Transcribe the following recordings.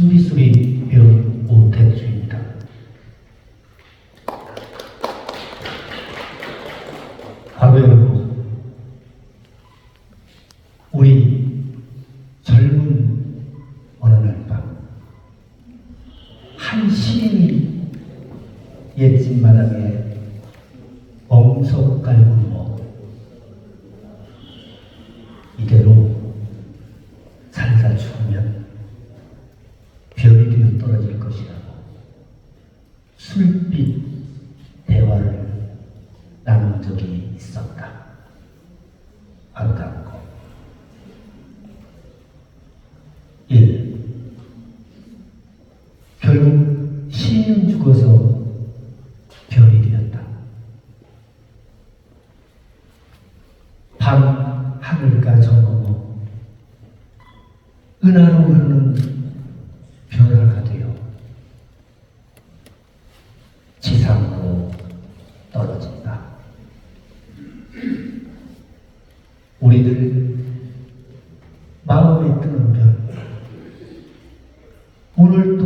수리수리 배운 오택수입니다. 과거에도 우리 젊은 어느 날 밤 한 시인이 옛집 마당에 엉석 깔고 누워 이대로 살다 죽으면 별이 되어 떨어질 것이라고 술빛 대화를 나눈 적이 있었다. 반갑고 1. 결국 시인은 죽어서 별이 되었다. 밤 하늘과 저 넘어 은하로 흐르는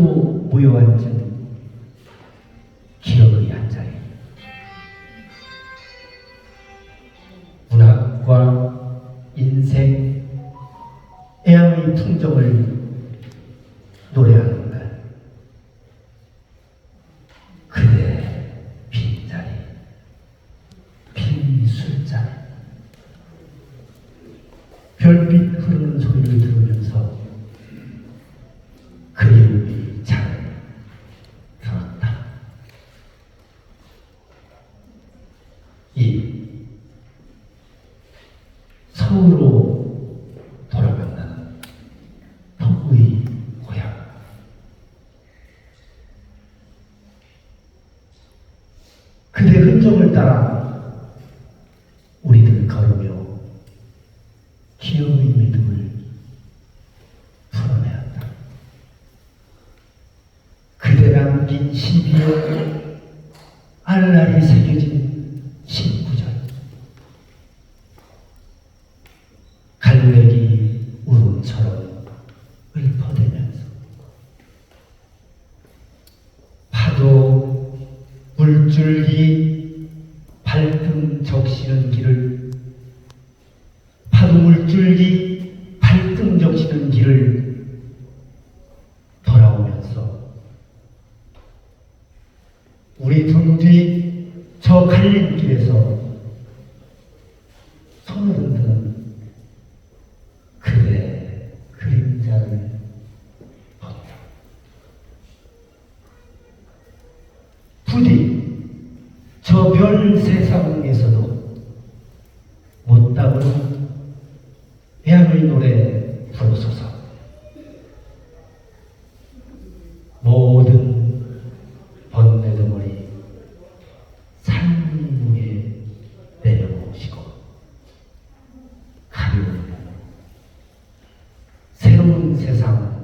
또 모여 앉은 기억의 한 자리 문학과 인생 애양의 풍경을 노래하는 날. 그대 빈자리 빈 술자리 별빛 흐르는 소리를 들으면서 그리움이 잘 들었다. 이 서울로 돌아간다는 터구의 고향. 그대 흔적을 따라 우리들 걸으며 기억의 믿음을 풀어내었다. 그대 남긴 시비에 알날이 새겨진 신구절 갈매기 울음처럼 읊어대면서 파도 물줄기 발등 적시는 길을 파도 물 줄기 발등 적시는 길을 돌아오면서 우리 등 뒤 저 갈림길에서 손을 흔드는 이런 세상에서도 못다운 배양의 노래 부르소서. 모든 번뇌도 머리 산 위에 내려놓으시고 가벼운 새로운 세상